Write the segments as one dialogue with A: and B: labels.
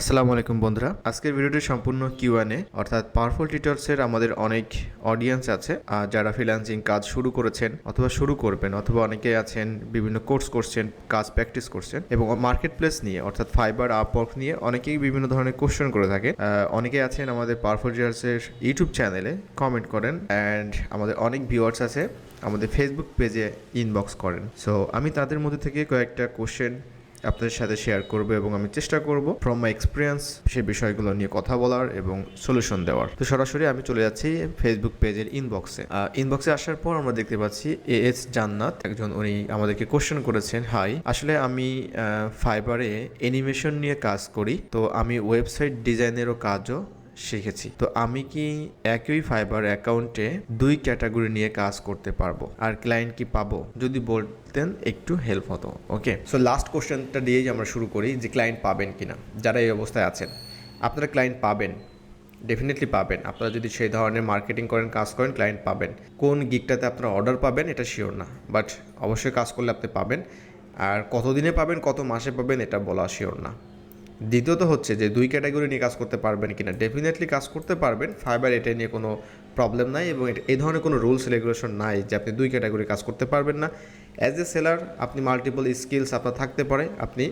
A: আসসালামু আলাইকুম বন্ধুরা। আজকের ভিডিওটি সম্পূর্ণ কিউএনএ অর্থাৎ পাওয়ারফুল টিউটরসের আমাদের অনেক অডিয়েন্স আছে যারা ফ্রিল্যান্সিং কাজ শুরু করেছেন অথবা শুরু করবেন, অথবা অনেকে আছেন, বিভিন্ন কোর্স করছেন, কাজ প্র্যাকটিস করছেন এবং মার্কেট প্লেস নিয়ে, অর্থাৎ ফাইবার আপওয়ার্ক নিয়ে অনেকেই বিভিন্ন ধরনের কোশ্চেন করে থাকে। অনেকে আছেন আমাদের পাওয়ারফুল টিউটরসের ইউটিউব চ্যানেলে কমেন্ট করেন অ্যান্ড আমাদের অনেক ভিউয়ার্স আছে, আমাদের ফেসবুক পেজে ইনবক্স করেন। সো আমি তাদের মধ্যে থেকে কয়েকটা কোশ্চেন আপনাদের সাথে শেয়ার করব এবং আমি চেষ্টা করব ফ্রম মাই এক্সপিরিয়েন্স সেই বিষয়গুলো নিয়ে কথা বলার এবং সলিউশন দেওয়ার। তো সরাসরি আমি চলে যাচ্ছি ফেসবুক পেজের ইনবক্সে ইনবক্সে আসার পর আমরা দেখতে পাচ্ছি এ এস জান্নাত। একজন উনি আমাদেরকে কোশ্চেন করেছেন হাই আসলে আমি ফাইবারে অ্যানিমেশন নিয়ে কাজ করি, তো আমি ওয়েবসাইট ডিজাইনেরও কাজও শিখেছি। তো আমি কি একই ফাইবার অ্যাকাউন্টে দুই ক্যাটাগরি নিয়ে কাজ করতে পারব? আর ক্লায়েন্ট কি পাবো? যদি বলতেন একটু হেল্প হতো। ওকে সো লাস্ট কোশ্চেনটা দিয়েই আমরা শুরু করি যে ক্লায়েন্ট পাবেন কিনা। যারা এই অবস্থায় আছেন, আপনারা ক্লায়েন্ট পাবেন। ডেফিনেটলি পাবেন। আপনারা যদি সেই ধরনের মার্কেটিং করেন, কাজ করেন ক্লায়েন্ট পাবেন। কোন গিকটাতে আপনারা অর্ডার পাবেন, এটা শিওর না। বাট অবশ্যই কাজ করলে আপনি পাবেন। আর কতদিনে পাবেন, কত মাসে পাবেন, এটা বলা শিওর না। দ্বিতীয়ত হচ্ছে যে দুই ক্যাটাগরি নিয়ে কাজ করতে পারবেন কিনা ডেফিনেটলি কাজ করতে পারবেন। ফাইবার এটা নিয়ে কোনো প্রবলেম নাই এবং এই ধরনের কোনো রুলস রেগুলেশন নাই যে আপনি দুই ক্যাটাগরি কাজ করতে পারবেন না। অ্যাজ এ সেলার আপনি মাল্টিপল স্কিলস আপনার থাকতে পারে, আপনি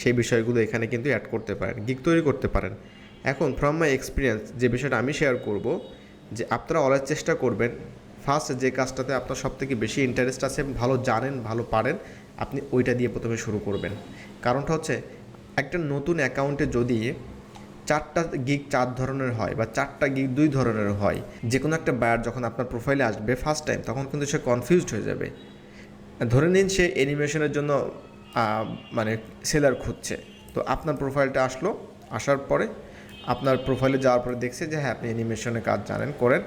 A: সেই বিষয়গুলো এখানে কিন্তু অ্যাড করতে পারেন গিক তৈরি করতে পারেন। এখন ফ্রম মাই এক্সপিরিয়েন্স যে বিষয়টা আমি শেয়ার করব, যে আপনারা অলার চেষ্টা করবেন ফার্স্ট যে কাজটাতে আপনার সব থেকে বেশি ইন্টারেস্ট আছে ভালো জানেন, ভালো পারেন, আপনি ওইটা দিয়ে প্রথমে শুরু করবেন। কারণটা হচ্ছে একটা নতুন অ্যাকাউন্টে যদি চারটা গিগ চার ধরনের হয় বা চারটা গিগ দুই ধরনের হয় যে কোনো একটা বায়ার যখন আপনার প্রোফাইলে আসবে ফার্স্ট টাইম তখন কিন্তু সে কনফিউজড হয়ে যাবে। ধরে নিন সে অ্যানিমেশনের জন্য মানে সেলার খুঁজছে। তো আপনার প্রোফাইলটা আসলো, আসার পরে আপনার প্রোফাইলে যাওয়ার পরে দেখছে যে হ্যাঁ আপনি অ্যানিমেশনের কাজ জানেন, করেন।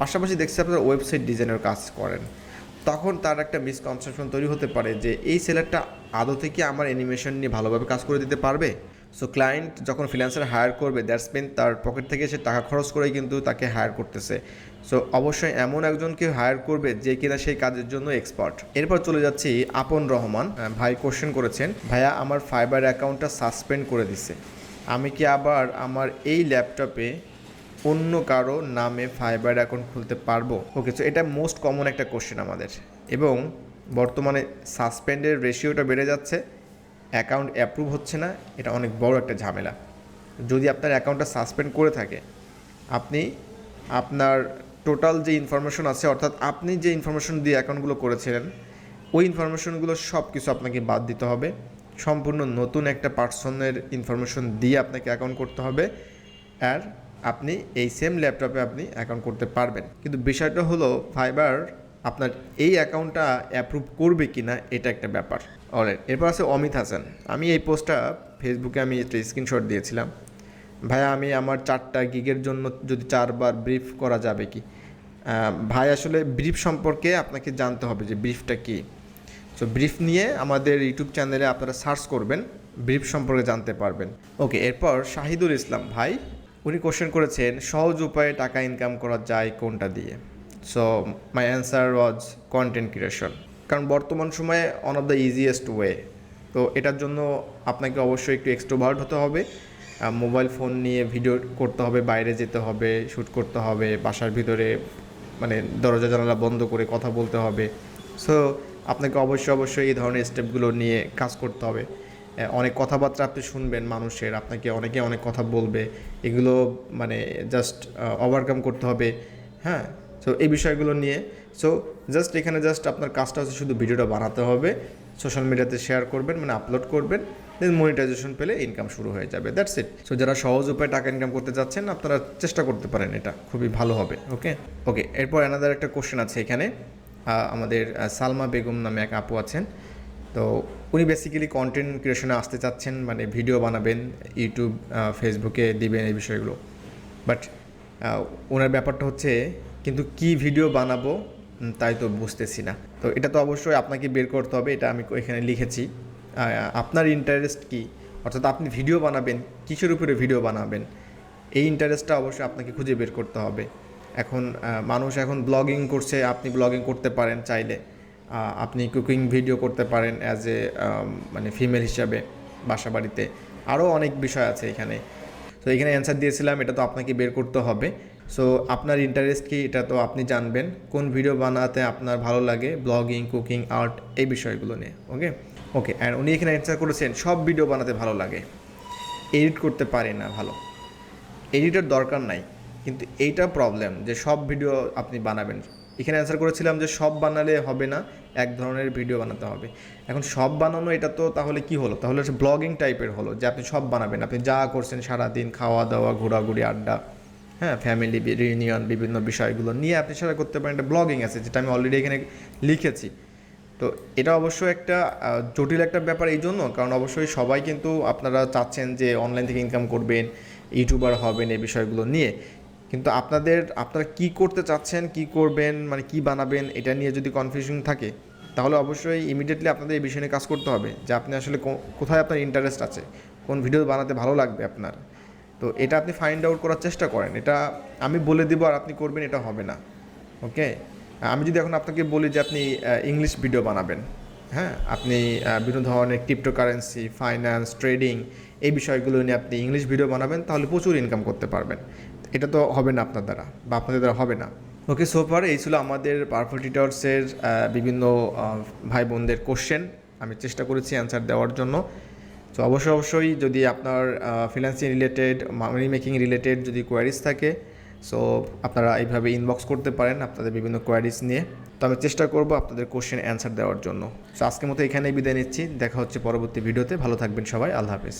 A: পাশাপাশি দেখছে আপনার ওয়েবসাইট ডিজাইনের কাজ করেন। তখন তার একটা মিসকনসেপশন তৈরি হতে পারে যে এই সেলারটা আদৌ থেকে আমার অ্যানিমেশন নিয়ে ভালোভাবে কাজ করে দিতে পারবে? সো ক্লায়েন্ট যখন ফ্রিল্যান্সার হায়ার করবে দ্যাটস মিন তার পকেট থেকে সে টাকা খরচ করেই কিন্তু তাকে হায়ার করতেছে। সো অবশ্যই এমন একজনকে হায়ার করবে যে কিনা সেই কাজের জন্য এক্সপার্ট এরপর চলে যাচ্ছি আপন রহমান ভাই কোশ্চেন করেছেন, ভাইয়া, আমার ফাইবার অ্যাকাউন্টটা সাসপেন্ড করে দিছে। আমি কি আবার আমার এই ল্যাপটপে অন্য কারও নামে ফাইবার অ্যাকাউন্ট খুলতে পারব? ওকে সো এটা মোস্ট কমন একটা কোশ্চেন আমাদের। এবং বর্তমানে সাসপেন্ডের রেশিওটা বেড়ে যাচ্ছে অ্যাকাউন্ট অ্যাপ্রুভ হচ্ছে না, এটা অনেক বড় একটা ঝামেলা। যদি আপনার অ্যাকাউন্টটা সাসপেন্ড করে থাকে, আপনি আপনার টোটাল যে ইনফরমেশন আছে, অর্থাৎ আপনি যে ইনফরমেশন দিয়ে অ্যাকাউন্টগুলো করেছিলেন, ওই ইনফরমেশনগুলো সব কিছু আপনাকে বাদ দিতে হবে। সম্পূর্ণ নতুন একটা পার্সনের ইনফরমেশন দিয়ে আপনাকে অ্যাকাউন্ট করতে হবে। আর আপনি এই সেম ল্যাপটপে আপনি অ্যাকাউন্ট করতে পারবেন। কিন্তু বিষয়টা হলো, ফাইবার আপনার এই অ্যাকাউন্টটা অ্যাপ্রুভ করবে কি না এটা একটা ব্যাপার। অলরাইট এরপর আছে অমিত হাসান। আমি এই পোস্টটা ফেসবুকে আমি একটা স্ক্রিনশট দিয়েছিলাম। ভাইয়া, আমি আমার চারটা গিগের জন্য যদি চারবার ব্রিফ করা যাবে কি? ভাই, আসলে ব্রিফ সম্পর্কে আপনাকে জানতে হবে যে ব্রিফটা কী। সো ব্রিফ নিয়ে আমাদের ইউটিউব চ্যানেলে আপনারা সার্চ করবেন ব্রিফ সম্পর্কে জানতে পারবেন। ওকে এরপর শাহিদুল ইসলাম। ভাই উনি কোশ্চেন করেছেন, সহজ উপায়ে টাকা ইনকাম করা যায় কোনটা দিয়ে? So my answer was content creation কারণ বর্তমান সময়ে one of the easiest way তো এটার জন্য আপনাকে অবশ্যই একটু এক্সট্রোভার্ট হতে হবে মোবাইল ফোন নিয়ে ভিডিও করতে হবে, বাইরে যেতে হবে শ্যুট করতে হবে, বাসার ভিতরে মানে দরজা জানালা বন্ধ করে কথা বলতে হবে। সো আপনাকে অবশ্যই অবশ্যই এই ধরনের স্টেপগুলো নিয়ে কাজ করতে হবে। অনেক কথাবার্তা আপনি শুনবেন মানুষের, আপনাকে অনেকে অনেক কথা বলবে, এগুলো মানে জাস্ট ওভারকাম করতে হবে হ্যাঁ? সো এই বিষয়গুলো নিয়ে সো জাস্ট এখানে জাস্ট আপনার কাজটা হচ্ছে শুধু ভিডিওটা বানাতে হবে সোশ্যাল মিডিয়াতে শেয়ার করবেন মানে আপলোড করবেন দেন মনিটাইজেশন পেলে ইনকাম শুরু হয়ে যাবে দ্যাটস ইট সো যারা সহজ উপায়ে টাকা ইনকাম করতে যাচ্ছেন, আপনারা চেষ্টা করতে পারেন এটা, খুবই ভালো হবে ওকে ওকে এরপর অ্যানাদার একটা কোশ্চেন আছে এখানে আমাদের সালমা বেগম নামে এক আপু আছেন তো উনি বেসিক্যালি কন্টেন্ট ক্রিয়েশনে আসতে চাচ্ছেন মানে ভিডিও বানাবেন ইউটিউব ফেসবুকে দিবেন এই বিষয়গুলো। বাট ওনার ব্যাপারটা হচ্ছে, কিন্তু কি ভিডিও বানাবো তাই তো বুঝতেছি না। তো এটা তো অবশ্যই আপনাকে বের করতে হবে, এটা আমি এখানে লিখেছি। আপনার ইন্টারেস্ট কি? অর্থাৎ আপনি ভিডিও বানাবেন, কিসের উপরে ভিডিও বানাবেন? এই ইন্টারেস্টটা অবশ্যই আপনাকে খুঁজে বের করতে হবে। এখন মানুষ এখন ব্লগিং করছে, আপনি ব্লগিং করতে পারেন চাইলে। আপনি কুকিং ভিডিও করতে পারেন অ্যাজ এ মানে ফিমেল হিসাবে বাসা বাড়িতে আরও অনেক বিষয় আছে এখানে। তো এখানে অ্যান্সার দিয়েছিলাম, এটা তো আপনাকে বের করতে হবে। সো আপনার ইন্টারেস্ট কি এটা তো আপনি জানবেন। কোন ভিডিও বানাতে আপনার ভালো লাগে? ব্লগিং কুকিং আর্ট এই বিষয়গুলো নিয়ে ওকে ওকে অ্যান্ড উনি এখানে অ্যান্সার করেছেন, সব ভিডিও বানাতে ভালো লাগে। এডিট করতে পারে না ভালো। এডিটের দরকার নাই। কিন্তু এইটা প্রবলেম যে সব ভিডিও আপনি বানাবেন। এখানে অ্যান্সার করেছিলাম যে সব বানালে হবে না, এক ধরনের ভিডিও বানাতে হবে। এখন সব বানানো, এটা তো তাহলে কি হলো? তাহলে ব্লগিং টাইপের হলো, যে আপনি সব বানাবেন। আপনি যা করছেন সারাদিন খাওয়া দাওয়া, ঘোরাঘুরি, আড্ডা হ্যাঁ ফ্যামিলি রিউনিয়ন বিভিন্ন বিষয়গুলো নিয়ে আপনি সেটা করতে পারেন। একটা ব্লগিং আছে, যেটা আমি অলরেডি এখানে লিখেছি। তো এটা অবশ্য একটা জটিল একটা ব্যাপার এই জন্য, কারণ অবশ্যই সবাই কিন্তু আপনারা চাচ্ছেন যে অনলাইন থেকে ইনকাম করবেন ইউটিউবার হবেন এই বিষয়গুলো নিয়ে। কিন্তু আপনাদের, আপনারা কি করতে চাচ্ছেন, কি করবেন মানে কি বানাবেন, এটা নিয়ে যদি কনফিউশন থাকে, তাহলে অবশ্যই ইমিডিয়েটলি আপনাদের এই বিষয় নিয়ে কাজ করতে হবে যে আপনি আসলে কোথায় আপনার ইন্টারেস্ট আছে, কোন ভিডিও বানাতে ভালো লাগবে আপনার। তো এটা আপনি ফাইন্ড আউট করার চেষ্টা করেন, এটা আমি বলে দিব আর আপনি করবেন, এটা হবে না ওকে আমি যদি এখন আপনাকে বলি যে আপনি ইংলিশ ভিডিও বানাবেন হ্যাঁ? আপনি বিভিন্ন ধরনের ক্রিপ্টোকারেন্সি ফাইন্যান্স ট্রেডিং এই বিষয়গুলো নিয়ে আপনি ইংলিশ ভিডিও বানাবেন, তাহলে প্রচুর ইনকাম করতে পারবেন। এটা তো হবে না আপনার দ্বারা বা আপনাদের দ্বারা হবে না। ওকে সোফার এই ছিল আমাদের পারফল টিটার্সের বিভিন্ন ভাই বোনদের কোশ্চেন আমি চেষ্টা করেছি অ্যান্সার দেওয়ার জন্য। তো অবশ্যই অবশ্যই যদি আপনার financing related money making related যদি কোয়ারিজ থাকে সো আপনারা এইভাবে ইনবক্স করতে পারেন আপনাদের বিভিন্ন কোয়ারিজ নিয়ে। তো আমি চেষ্টা করব আপনাদের কোশ্চেন অ্যান্সার দেওয়ার জন্য। তো আজকের মতো এখানেই বিদায় নিচ্ছি। দেখা হচ্ছে পরবর্তী ভিডিওতে ভালো থাকবেন সবাই। আল্লাহ হাফেজ।